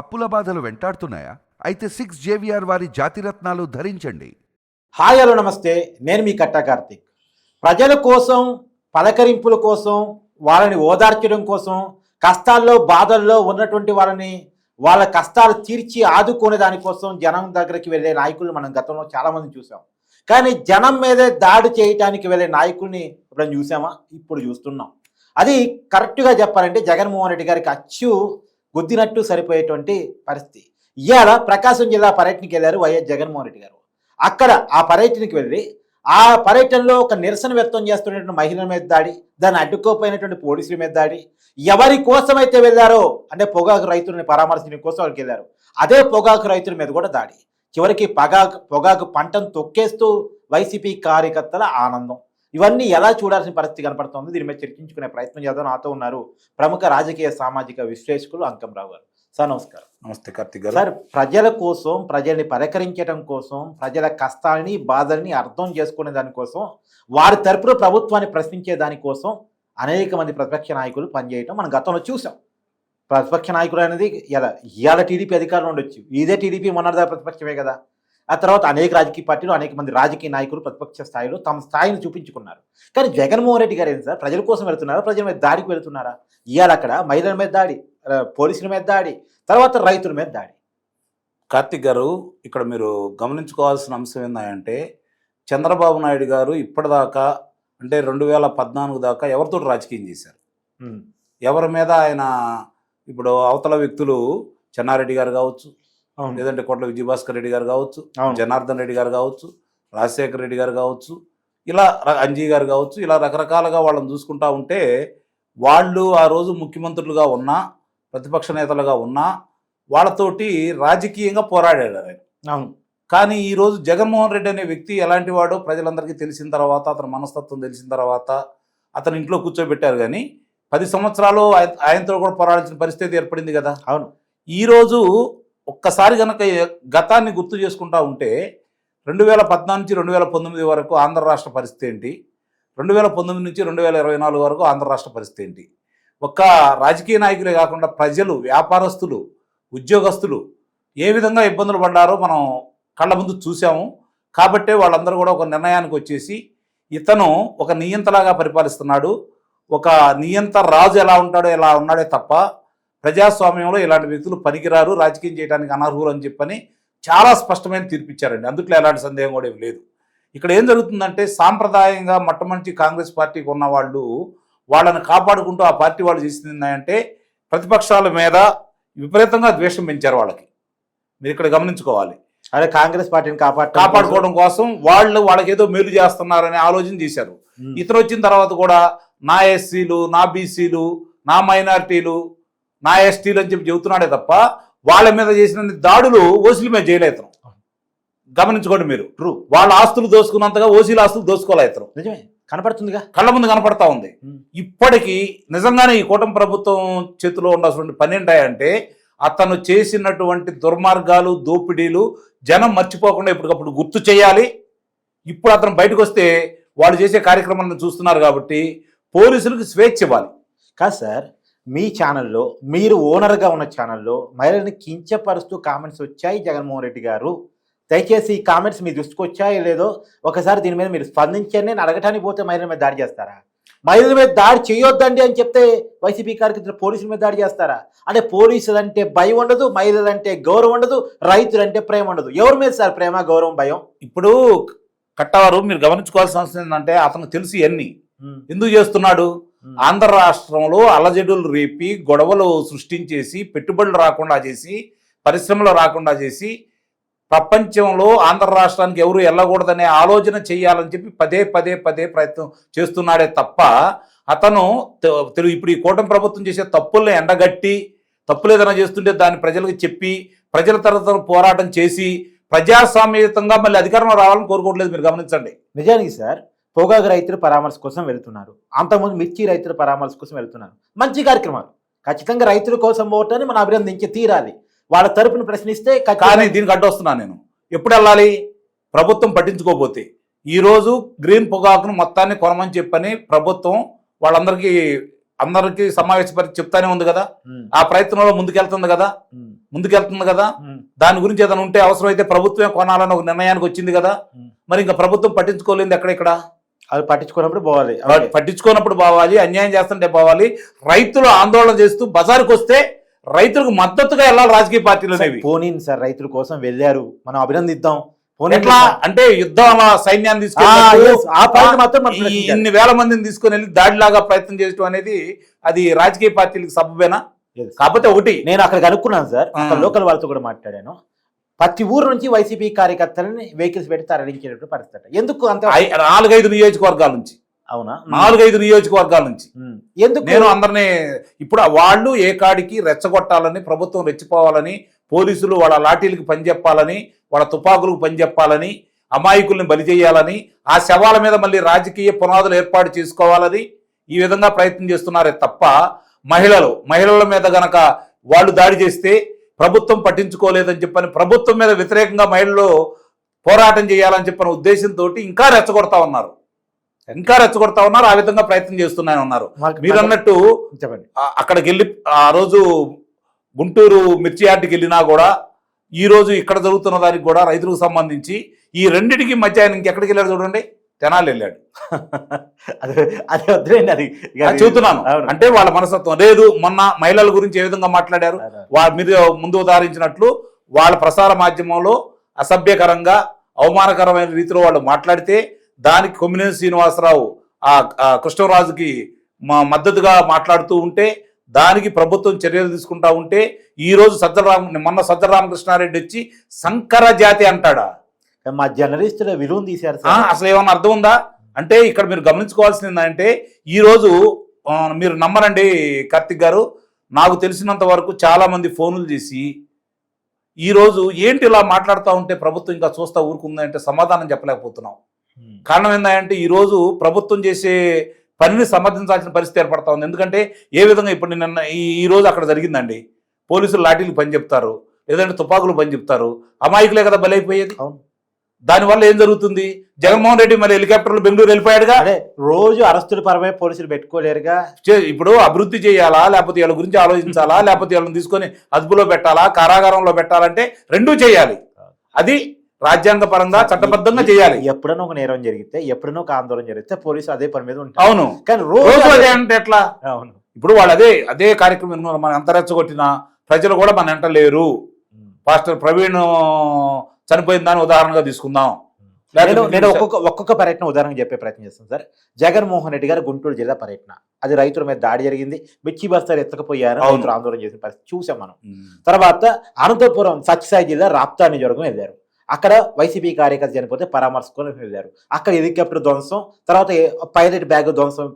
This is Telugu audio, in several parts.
అప్పుల బాధలు వెంటాడుతున్నాయా? అయితే సిక్స్ జేవిఆర్ వారి జాతిరత్నాలు ధరించండి. హాయ్ హలో నమస్తే. నేను మీ కట్టా కార్తిక్. ప్రజల కోసం పలకరింపుల కోసం వాళ్ళని ఓదార్చడం కోసం కష్టాల్లో బాధల్లో ఉన్నటువంటి వాళ్ళని వాళ్ళ కష్టాలు తీర్చి ఆదుకునే దానికోసం జనం దగ్గరికి వెళ్ళే నాయకులు మనం గతంలో చాలామంది చూసాం. కానీ జనం మీదే దాడి చేయటానికి వెళ్ళే నాయకుల్ని ఇప్పుడు చూసామా? ఇప్పుడు చూస్తున్నాం. అది కరెక్ట్గా చెప్పాలంటే జగన్మోహన్ రెడ్డి గారికి అచ్చు గుద్దినట్టు సరిపోయేటువంటి పరిస్థితి. ఇవాళ ప్రకాశం జిల్లా పర్యటనకి వెళ్ళారు వైఎస్ జగన్మోహన్ రెడ్డి గారు. అక్కడ ఆ పర్యటనకి వెళ్ళి ఆ పర్యటనలో ఒక నిరసన వ్యక్తం చేస్తున్నటువంటి మహిళల మీద దాడి దాన్ని అడ్డుకోపోయినటువంటి పోలీసుల మీద దాడి. ఎవరి కోసమైతే వెళ్ళారో అంటే పొగాకు రైతులని పరామర్శించడం కోసం వాళ్ళకి వెళ్ళారు. అదే పొగాకు రైతుల మీద కూడా దాడి. చివరికి పొగాకు పొగాకు పంటను తొక్కేస్తూ వైసీపీ కార్యకర్తల ఆనందం. ఇవన్నీ ఎలా చూడాల్సిన పరిస్థితి కనపడుతోంది? దీని మీద చర్చించుకునే ప్రయత్నం చేద్దాం. నాతో ఉన్నారు ప్రముఖ రాజకీయ సామాజిక విశ్లేషకులు అంకంరావు గారు. సార్ నమస్కారం. నమస్తే కార్తిక్ గారు. సార్ ప్రజల కోసం ప్రజల్ని పలకరించడం కోసం ప్రజల కష్టాలని బాధల్ని అర్థం చేసుకునే దానికోసం వారి తరపున ప్రభుత్వాన్ని ప్రశ్నించే దానికోసం అనేక మంది ప్రతిపక్ష నాయకులు పనిచేయటం మనం గతంలో చూసాం ప్రతిపక్ష నాయకులు అనేది ఇలా ఇవాళ టీడీపీ అధికారంలో ఉండొచ్చు. ఇదే టీడీపీ మొన్నటిదా ప్రతిపక్షమే కదా. ఆ తర్వాత అనేక రాజకీయ పార్టీలు అనేక మంది రాజకీయ నాయకులు ప్రతిపక్ష స్థాయిలో తమ స్థాయిని చూపించుకున్నారు. కానీ జగన్మోహన్ రెడ్డి గారు ఏంటి సార్? ప్రజల కోసం వెళ్తున్నారా? ప్రజల మీద దాడికి వెళ్తున్నారా? ఇవాళ అక్కడ మహిళల మీద దాడి పోలీసుల మీద దాడి తర్వాత రైతుల మీద దాడి. కార్తిక్ గారు ఇక్కడ మీరు గమనించుకోవాల్సిన అంశం ఏంటంటే చంద్రబాబు నాయుడు గారు ఇప్పటిదాకా అంటే రెండు వేల పద్నాలుగు దాకా ఎవరితో రాజకీయం చేశారు? ఎవరి మీద ఆయన ఇప్పుడు అవతల వ్యక్తులు చెన్నారెడ్డి గారు కావచ్చు లేదంటే కోట్ల విజయభాస్కర్ రెడ్డి గారు కావచ్చు జనార్దన్ రెడ్డి గారు కావచ్చు రాజశేఖర రెడ్డి గారు కావచ్చు ఇలా అంజీ గారు కావచ్చు ఇలా రకరకాలుగా వాళ్ళని చూసుకుంటా ఉంటే వాళ్ళు ఆ రోజు ముఖ్యమంత్రులుగా ఉన్నా ప్రతిపక్ష నేతలుగా ఉన్నా వాళ్ళతోటి రాజకీయంగా పోరాడారు ఆయన. అవును. కానీ ఈ రోజు జగన్మోహన్ రెడ్డి అనే వ్యక్తి ఎలాంటి వాడో ప్రజలందరికీ తెలిసిన తర్వాత అతని మనస్తత్వం తెలిసిన తర్వాత అతని ఇంట్లో కూర్చోబెట్టారు కానీ పది సంవత్సరాలు ఆయ- ఆయనతో కూడా పోరాడాల్సిన పరిస్థితి ఏర్పడింది కదా. అవును. ఈరోజు ఒక్కసారి కనుక గతాన్ని గుర్తు చేసుకుంటా ఉంటే రెండు వేల పద్నాలుగు నుంచి రెండు వేల పంతొమ్మిది వరకు ఆంధ్ర రాష్ట్ర పరిస్థితి ఏంటి? రెండు వేల పంతొమ్మిది నుంచి రెండు వేల ఇరవై నాలుగు వరకు ఆంధ్ర రాష్ట్ర పరిస్థితి ఏంటి? ఒక్క రాజకీయ నాయకులే కాకుండా ప్రజలు వ్యాపారస్తులు ఉద్యోగస్తులు ఏ విధంగా ఇబ్బందులు పడ్డారో మనం కళ్ళ ముందు చూసాము కాబట్టే వాళ్ళందరూ కూడా ఒక నిర్ణయానికి వచ్చేసి ఇతను ఒక నియంతలాగా పరిపాలిస్తున్నాడు. ఒక నియంత రాజు ఎలా ఉంటాడో ఎలా ఉన్నాడే తప్ప ప్రజాస్వామ్యంలో ఇలాంటి వ్యక్తులు పనికిరారు రాజకీయం చేయడానికి అనర్హులు అని చెప్పని చాలా స్పష్టమైన తీర్పు ఇచ్చారండి అందుట్లో ఎలాంటి సందేహం కూడా ఏం లేదు. ఇక్కడ ఏం జరుగుతుందంటే సాంప్రదాయంగా మొట్టమొదటి కాంగ్రెస్ పార్టీకి ఉన్న వాళ్ళు వాళ్ళని కాపాడుకుంటూ ఆ పార్టీ వాళ్ళు చేసింది ప్రతిపక్షాల మీద విపరీతంగా ద్వేషం పెంచారు వాళ్ళకి. మీరు ఇక్కడ గమనించుకోవాలి. అదే కాంగ్రెస్ పార్టీని కాపాడు కాపాడుకోవడం కోసం వాళ్ళు వాళ్ళకి ఏదో మేలు చేస్తున్నారనే ఆలోచన చేశారు. ఇతను వచ్చిన తర్వాత కూడా నా ఎస్సీలు నా బీసీలు నా మైనారిటీలు నా ఎస్టీలు అని చెప్పి చెబుతున్నాడే తప్ప వాళ్ళ మీద చేసిన దాడులు ఓసీల మీద చేయలే ఇతను గమనించుకోండి మీరు. ట్రూ వాళ్ళ ఆస్తులు దోసుకున్నంతగా ఓసీల ఆస్తులు దోసుకోలే ఇతను నిజమే. కనపడుతుందిగా. కళ్ళ ముందు కనపడతా ఉంది. ఇప్పటికీ నిజంగానే ఈ కూటమి ప్రభుత్వం చేతిలో ఉండాల్సిన పని ఏంటంటే అతను చేసినటువంటి దుర్మార్గాలు దోపిడీలు జనం మర్చిపోకుండా ఇప్పటికప్పుడు గుర్తు చేయాలి. ఇప్పుడు అతను బయటకు వస్తే వాళ్ళు చేసే కార్యక్రమాలను చూస్తున్నారు కాబట్టి పోలీసులకు స్వేచ్ఛ ఇవ్వాలి. కాదు సార్ మీ ఛానల్లో మీరు ఓనర్గా ఉన్న ఛానల్లో మహిళల్ని కించపరుస్తూ కామెంట్స్ వచ్చాయి జగన్మోహన్ రెడ్డి గారు. దయచేసి ఈ కామెంట్స్ మీ దృష్టికి వచ్చాయో లేదో ఒకసారి దీని మీద మీరు స్పందించండి నేను అడగటానికి పోతే మహిళల మీద దాడి చేస్తారా? మహిళల మీద దాడి చేయొద్దండి అని చెప్తే వైసీపీ కార్యకర్తలు పోలీసుల మీద దాడి చేస్తారా? అంటే పోలీసులు అంటే భయం ఉండదు మహిళలు అంటే గౌరవం ఉండదు రైతులు అంటే ప్రేమ ఉండదు. ఎవరి మీద సార్ ప్రేమ గౌరవం భయం? ఇప్పుడు కట్టవారు మీరు గమనించుకోవాల్సిన అవసరం ఏంటంటే అతను తెలుసు ఎన్ని ఎందుకు చేస్తున్నాడు? ఆంధ్ర రాష్ట్రంలో అలజడులు రేపి గొడవలు సృష్టించేసి పెట్టుబడులు రాకుండా చేసి పరిశ్రమలు రాకుండా చేసి ప్రపంచంలో ఆంధ్ర రాష్ట్రానికి ఎవరు వెళ్ళకూడదనే ఆలోచన చేయాలని చెప్పి పదే పదే పదే ప్రయత్నం చేస్తున్నాడే తప్ప అతను తె- తెలు- ఇప్పుడు ఈ కూటమి ప్రభుత్వం చేసే తప్పుల్ని ఎండగట్టి తప్పులు ఏదైనా చేస్తుంటే దాన్ని ప్రజలకు చెప్పి ప్రజల తరఫున పోరాటం చేసి ప్రజాస్వామ్యయుతంగా మళ్ళీ అధికారంలో రావాలని కోరుకోవట్లేదు మీరు గమనించండి. నిజానికి సార్ పొగాకు రైతుల పరామర్శ కోసం వెళ్తున్నారు. అంతకుముందు మిర్చి రైతుల పరామర్శ కోసం వెళ్తున్నారు. మంచి కార్యక్రమాలు. ఖచ్చితంగా రైతుల కోసం పోవటాన్ని మనం అభినందించి తీరాలి. వాళ్ళ తరపున ప్రశ్నిస్తే కానీ దీనికి అడ్డొస్తున్నాను నేను. ఎప్పుడు వెళ్ళాలి? ప్రభుత్వం పట్టించుకోకపోతే. ఈరోజు గ్రీన్ పొగాకును మొత్తాన్ని కొనమని చెప్పని ప్రభుత్వం వాళ్ళందరికీ అందరికీ సమావేశపరిచి చెప్తానే ఉంది కదా? ఆ ప్రయత్నంలో ముందుకెళ్తుంది కదా? ముందుకెళ్తుంది కదా? దాని గురించి ఏదైనా ఉంటే అవసరమైతే ప్రభుత్వమే కొనాలని ఒక నిర్ణయానికి వచ్చింది కదా. మరి ఇంకా ప్రభుత్వం పట్టించుకోలేదు ఎక్కడెక్కడ అది పట్టించుకున్నప్పుడు పోవాలి. వాటి పట్టించుకోనప్పుడు పోవాలి అన్యాయం చేస్తుంటే పోవాలి. రైతులు ఆందోళన చేస్తూ బజారుకు వస్తే రైతులకు మద్దతుగా వెళ్ళాలి రాజకీయ పార్టీలు అనేవి. పోనీ సార్ రైతుల కోసం వెళ్ళారు. మనం అభినందిద్దాం. పోనీ ఎట్లా? అంటే యుద్ధం సైన్యాన్ని ప్రశ్నించాలి. ఇన్ని వేల మందిని తీసుకొని వెళ్ళి దాడిలాగా ప్రయత్నం చేయడం అనేది అది రాజకీయ పార్టీలకు సబ్బేనా? Yes. కాకపోతే ఒకటి. నేను అక్కడ కనుక్కున్నాను సార్. లోకల్ వాళ్ళతో కూడా మాట్లాడాను. ప్రతి ఊరు నుంచి వైసీపీ కార్యకర్తలని వెహికల్స్ పెట్టి తరలించేటటువంటి పరిస్థితి ఎందుకు అంత నాలుగైదు నియోజకవర్గాల నుంచి. అవునా? నాలుగైదు నియోజకవర్గాల నుంచి. ఎందుకు? నేను అందరినీ ఇప్పుడు వాళ్ళు ఏ కాడికి రెచ్చగొట్టాలని ప్రభుత్వం రెచ్చిపోవాలని పోలీసులు వాళ్ళ లాఠీలకు పనిచెప్పాలని వాళ్ళ తుపాకులకు పనిచెప్పాలని అమాయకుల్ని బలి చేయాలని ఆ శవాల మీద మళ్ళీ రాజకీయ పునాదులు ఏర్పాటు చేసుకోవాలని ఈ విధంగా ప్రయత్నం చేస్తున్నారే తప్ప మహిళలు మహిళల మీద గనక వాళ్ళు దాడి చేస్తే ప్రభుత్వం పట్టించుకోలేదని చెప్పని ప్రభుత్వం మీద వ్యతిరేకంగా మహిళలు పోరాటం చేయాలని చెప్పిన ఉద్దేశంతో ఇంకా రెచ్చగొడతా ఉన్నారు. ఇంకా రెచ్చగొడతా ఉన్నారు ఆ విధంగా ప్రయత్నం చేస్తున్నాయని ఉన్నారు మీరు అన్నట్టు చెప్పండి. అక్కడికి వెళ్ళి ఆ రోజు గుంటూరు మిర్చి యార్డ్కి వెళ్ళినా కూడా ఈ రోజు ఇక్కడ జరుగుతున్న దానికి కూడా రైతులకు సంబంధించి ఈ రెండిటికి మధ్య ఆయన ఇంకెక్కడికి వెళ్ళాడు చూడండి. తెనాలి వెళ్ళాడు అదే అదే వద్దులేండి అది చెబుతున్నాను. అంటే వాళ్ళ మనస్తత్వం లేదు మొన్న మహిళల గురించి ఏ విధంగా మాట్లాడారు అవును. వా- మీరు ముందు ఉదాహరించినట్లు వాళ్ళ ప్రసార మాధ్యమంలో అసభ్యకరంగా అవమానకరమైన రీతిలో వాళ్ళు మాట్లాడితే దానికి కొమ్మినేని శ్రీనివాసరావు ఆ కృష్ణరాజుకి మా మద్దతుగా మాట్లాడుతూ ఉంటే దానికి ప్రభుత్వం చర్యలు తీసుకుంటా ఉంటే ఈ రోజు సజ్జల రామ మొన్న సజ్జల రామకృష్ణారెడ్డి వచ్చి సంకర జాతి అంటాడా మా జర్నలిస్టుల విలువను తీశారు సార్. అసలు ఏమన్నా అర్థం ఉందా? అంటే ఇక్కడ మీరు గమనించుకోవాల్సింది ఏంటంటే ఈ రోజు ఆ, మీరు నమ్మరండి కార్తిక్ గారు నాకు తెలిసినంత వరకు చాలా మంది ఫోన్లు చేసి ఈ రోజు ఏంటి ఇలా మాట్లాడుతూ ఉంటే ప్రభుత్వం ఇంకా చూస్తా ఊరుకుందంటే సమాధానం చెప్పలేకపోతున్నాం. కారణం ఏంటంటే ఈ రోజు ప్రభుత్వం చేసే పనిని సమర్థించాల్సిన పరిస్థితి ఏర్పడతా ఉంది. ఎందుకంటే ఏ విధంగా ఇప్పుడు నిన్న ఈ ఈ రోజు అక్కడ జరిగిందండి. పోలీసులు లాఠీలు పని చెప్తారు లేదంటే తుపాకులు పని చెప్తారు. అమాయకులే కదా బలైపోయేది. అవును. దానివల్ల ఏం జరుగుతుంది? జగన్మోహన్ రెడ్డి మరి హెలికాప్టర్లు బెంగళూరు వెళ్ళిపోయాడుగా? అదే రోజు అరెస్టుల పరమే పోలీసులు పెట్టుకోలేరుగా. చే- ఇప్పుడు అభివృద్ధి చేయాలా? లేకపోతే వీళ్ళ గురించి ఆలోచించాలా? లేకపోతే వీళ్ళని తీసుకొని అదుపులో పెట్టాలా? కారాగారంలో పెట్టాలంటే రెండూ చేయాలి. అది రాజ్యాంగ పరంగా చట్టబద్ధంగా చేయాలి. ఎప్పుడైనా ఒక నేరం జరిగితే ఎప్పుడైనా ఒక ఆందోళన జరిగితే పోలీసు అదే పని మీద ఉంటారు. అవును. కానీ రోజు అదే అంటే ఎట్లా? అవును. ఇప్పుడు వాళ్ళు అదే అదే కార్యక్రమం. మనం ఎంత రెచ్చగొట్టినా ప్రజలు కూడా మన వెంట లేరు. పాస్టర్ ప్రవీణ్ చనిపోయిన దాన్ని ఉదాహరణగా తీసుకుందాం. నేను నేను ఒక్కొక్క ఒక్కొక్క పర్యటన ఉదాహరణ చెప్పే ప్రయత్నం చేస్తాను సార్. జగన్మోహన్ రెడ్డి గారు గుంటూరు జిల్లా పర్యటన. అది రైతుల మీద దాడి జరిగింది. మిర్చి బస్తాలు ఎత్తకపోయారు. రైతులు ఆందోళన చేసిన పరిస్థితి చూసాం మనం. తర్వాత అనంతపురం సత్యసాయి జిల్లా రాప్తా నియోజకవర్గం వెళ్ళారు. అక్కడ వైసీపీ కార్యకర్త చనిపోతే పరామర్శకొని వెళ్ళారు. అక్కడ హెలికాప్టర్ ధ్వంసం తర్వాత పైలట్ బ్యాగ్ ధ్వంసం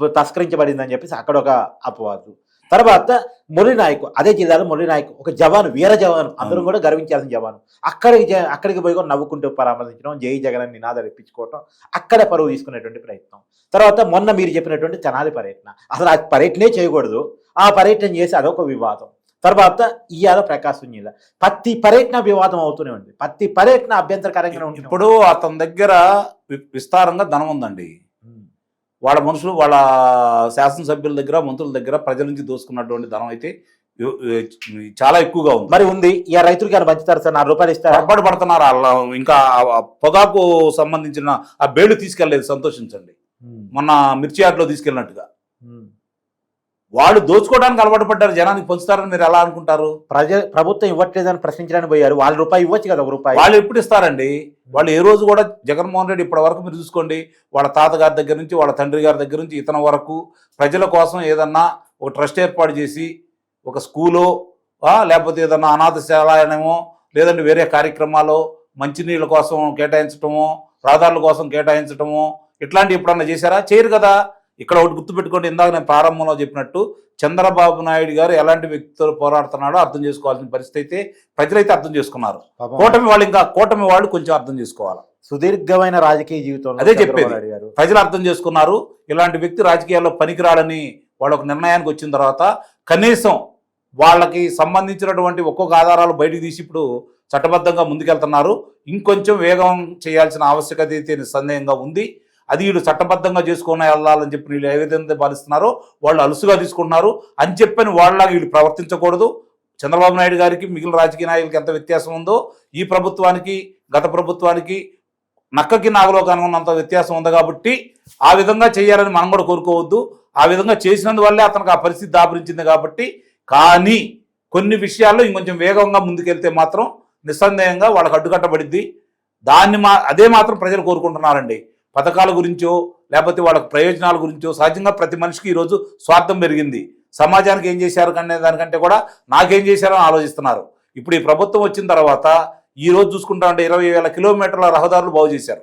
తస్కరించబడిందని చెప్పేసి అక్కడ ఒక అపవాదు. తర్వాత మురళి నాయక్ అదే జిల్లాలో మురళి నాయక్ ఒక జవాను వీర జవాను అందరూ. కూడా గర్వించాల్సిన జవాను. అక్కడికి జ- అక్కడికి పోయి కూడా నవ్వుకుంటూ పరామర్శించడం జై జగన్ అని నినాదాలు ఇప్పించుకోవటం అక్కడే పరువు తీసుకునేటువంటి ప్రయత్నం. తర్వాత మొన్న మీరు చెప్పినటువంటి తెనాలి పర్యటన. అసలు ఆ పర్యటనే చేయకూడదు. ఆ పర్యటన చేసి అదొక వివాదం. తర్వాత ఇవాళ ప్రకాశం జిల్లా. ప్రతి పర్యటన వివాదం అవుతూనే ఉంది. ప్రతి పర్యటన అభ్యంతరకరంగా ఉంటుంది ఇప్పుడు అతని దగ్గర విస్తారంగా ధనం ఉందండి. వాళ్ళ మనుషులు వాళ్ళ శాసనసభ్యుల దగ్గర మంత్రుల దగ్గర ప్రజల నుంచి దోసుకున్నటువంటి ధనం అయితే చాలా ఎక్కువగా ఉంది. మరి ఉంది. ఇక రైతులకి ఏమైనా పంచుతారు సార్? నాలుగు రూపాయలు ఇస్తారా? పొరపాటు పడుతున్నారు. వాళ్ళ ఇంకా పొగాకు సంబంధించిన ఆ బేళ్ళు తీసుకెళ్ళేదు. సంతోషించండి. మొన్న మిర్చి యార్డ్లో తీసుకెళ్ళినట్టుగా. వాళ్ళు దోచుకోవడానికి అలవాటు పడ్డారు. జనానికి పంచుతారని మీరు ఎలా అనుకుంటారు? ప్రజ ప్రభుత్వం ఇవ్వట్లేదని ప్రశ్నించడానికి పోయారు. వాళ్ళ రూపాయి ఇవ్వచ్చు కదా ఒక రూపాయి. వాళ్ళు ఎప్పుడు ఇస్తారండి? వాళ్ళు ఏ రోజు కూడా జగన్మోహన్ రెడ్డి ఇప్పటి వరకు మీరు చూసుకోండి వాళ్ళ తాతగారి దగ్గర నుంచి వాళ్ళ తండ్రి గారి దగ్గర నుంచి ఇతని వరకు ప్రజల కోసం ఏదన్నా ఒక ట్రస్ట్ ఏర్పాటు చేసి ఒక స్కూలో లేకపోతే ఏదన్నా అనాథశాలయనమో లేదంటే వేరే కార్యక్రమాలు మంచినీళ్ళ కోసం కేటాయించటమో రహదారుల కోసం కేటాయించటమో ఇట్లాంటివి ఎప్పుడన్నా చేశారా? చేయరు కదా. ఇక్కడ ఒకటి గుర్తుపెట్టుకోండి ఇందాక నేను ప్రారంభంలో చెప్పినట్టు చంద్రబాబు నాయుడు గారు ఎలాంటి వ్యక్తులు పోరాడుతున్నాడో అర్థం చేసుకోవాల్సిన పరిస్థితి అయితే ప్రజలైతే అర్థం చేసుకున్నారు. కూటమి వాళ్ళు ఇంకా కూటమి వాళ్ళు కొంచెం అర్థం చేసుకోవాలి. సుదీర్ఘమైన రాజకీయ జీవితంలో అదే చెప్పేది. ప్రజలు అర్థం చేసుకున్నారు ఇలాంటి వ్యక్తి రాజకీయాల్లో పనికిరాడని వాళ్ళు ఒక నిర్ణయానికి వచ్చిన తర్వాత కనీసం వాళ్ళకి సంబంధించినటువంటి ఒక్కొక్క ఆధారాలు బయటికి తీసి ఇప్పుడు చట్టబద్ధంగా ముందుకెళ్తున్నారు. ఇంకొంచెం వేగం చేయాల్సిన ఆవశ్యకత అయితే నిస్సందేహంగా ఉంది. అది వీళ్ళు చట్టబద్ధంగా చేసుకుని వెళ్ళాలని చెప్పి వీళ్ళు ఏ విధంగా భావిస్తున్నారో వాళ్ళు అలుసుగా తీసుకుంటున్నారు అని చెప్పని వాళ్ళలాగా వీళ్ళు ప్రవర్తించకూడదు. చంద్రబాబు నాయుడు గారికి మిగిలిన రాజకీయ నాయకులకి ఎంత వ్యత్యాసం ఉందో ఈ ప్రభుత్వానికి గత ప్రభుత్వానికి నక్కకి నాగలో కనుగొన్నంత వ్యత్యాసం ఉంది కాబట్టి ఆ విధంగా చేయాలని మనం కూడా కోరుకోవద్దు. ఆ విధంగా చేసినందువల్లే అతనికి ఆ పరిస్థితి దాపరించింది కాబట్టి కానీ కొన్ని విషయాల్లో ఇంకొంచెం వేగంగా ముందుకెళ్తే మాత్రం నిస్సందేహంగా వాళ్ళకి అడ్డుకట్టబడిద్ది. దాన్ని మా అదే మాత్రం ప్రజలు కోరుకుంటున్నారండి. పథకాల గురించో లేకపోతే వాళ్ళకి ప్రయోజనాల గురించో సహజంగా ప్రతి మనిషికి ఈరోజు స్వార్థం పెరిగింది. సమాజానికి ఏం చేశారు అనే దానికంటే కూడా నాకేం చేశారో అని ఆలోచిస్తున్నారు. ఇప్పుడు ఈ ప్రభుత్వం వచ్చిన తర్వాత ఈ రోజు చూసుకుంటా అంటే ఇరవై వేల కిలోమీటర్ల రహదారులు బాగు చేశారు.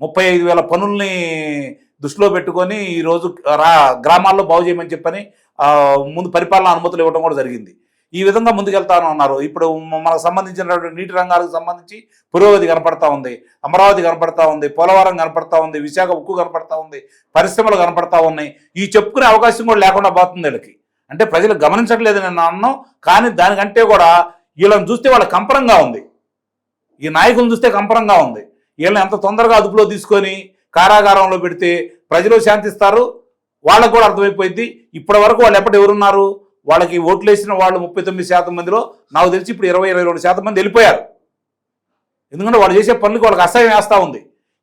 ముప్పై ఐదు వేల పనుల్ని దృష్టిలో పెట్టుకొని ఈరోజు రా గ్రామాల్లో బాగు చేయమని చెప్పని ముందు పరిపాలన అనుమతులు ఇవ్వడం కూడా జరిగింది. ఈ విధంగా ముందుకెళ్తాను అన్నారు. ఇప్పుడు మనకు సంబంధించినటువంటి నీటి రంగాలకు సంబంధించి పురోగతి కనపడతా ఉంది అమరావతి కనపడతా ఉంది పోలవరం కనపడతా ఉంది విశాఖ ఉక్కు కనపడతా ఉంది పరిశ్రమలు కనపడతా ఉన్నాయి. ఈ చెప్పుకునే అవకాశం కూడా లేకుండా పోతుంది వీళ్ళకి. అంటే ప్రజలు గమనించట్లేదు నేను అన్నాం కానీ దానికంటే కూడా వీళ్ళని చూస్తే వాళ్ళ కంపరంగా ఉంది. ఈ నాయకులను చూస్తే కంపరంగా ఉంది. వీళ్ళని ఎంత తొందరగా అదుపులో తీసుకొని కారాగారంలో పెడితే ప్రజలు శాంతిస్తారు. వాళ్ళకు కూడా అర్థమైపోయింది. ఇప్పటి వరకు వాళ్ళు ఎప్పటి ఎవరున్నారు? వాళ్ళకి ఓట్లు వేసిన వాళ్ళు ముప్పై తొమ్మిది శాతం మందిలో నాకు తెలిసి ఇప్పుడు ఇరవై ఇరవై రెండు శాతం మంది వెళ్ళిపోయారు. ఎందుకంటే వాళ్ళు చేసే పనులకు వాళ్ళకి అసహ్యం వేస్తూ ఉంది.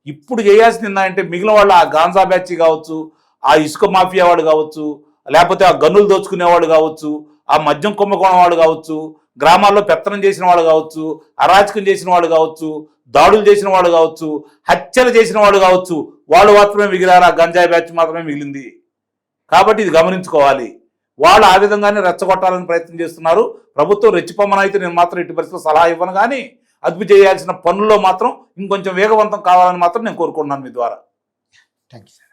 ఇప్పుడు చేయాల్సింది ఏంటంటే మిగిలిన వాళ్ళు ఆ గాంజా బ్యాచ్ కావచ్చు ఆ ఇసుక మాఫియా వాడు కావచ్చు లేకపోతే ఆ గన్నులు దోచుకునేవాడు కావచ్చు ఆ మద్యం కుంభకోణం వాడు కావచ్చు గ్రామాల్లో పెత్తనం చేసిన వాడు కావచ్చు అరాచకం చేసిన వాడు కావచ్చు దాడులు చేసిన వాడు కావచ్చు హత్యలు చేసిన వాడు కావచ్చు వాళ్ళు మాత్రమే మిగిలారు? ఆ గంజాయి బ్యాచ్ మాత్రమే మిగిలింది. కాబట్టి ఇది గమనించుకోవాలి. వాళ్ళు ఆ విధంగానే రెచ్చగొట్టాలని ప్రయత్నం చేస్తున్నారు. ప్రభుత్వం రెచ్చిపోమని అయితే నేను మాత్రం ఇటు పరిస్థితుల్లో సలహా ఇవ్వను కానీ అదుపు చేయాల్సిన పనుల్లో మాత్రం ఇంకొంచెం వేగవంతం కావాలని మాత్రం నేను కోరుకుంటున్నాను మీ ద్వారా. Thank you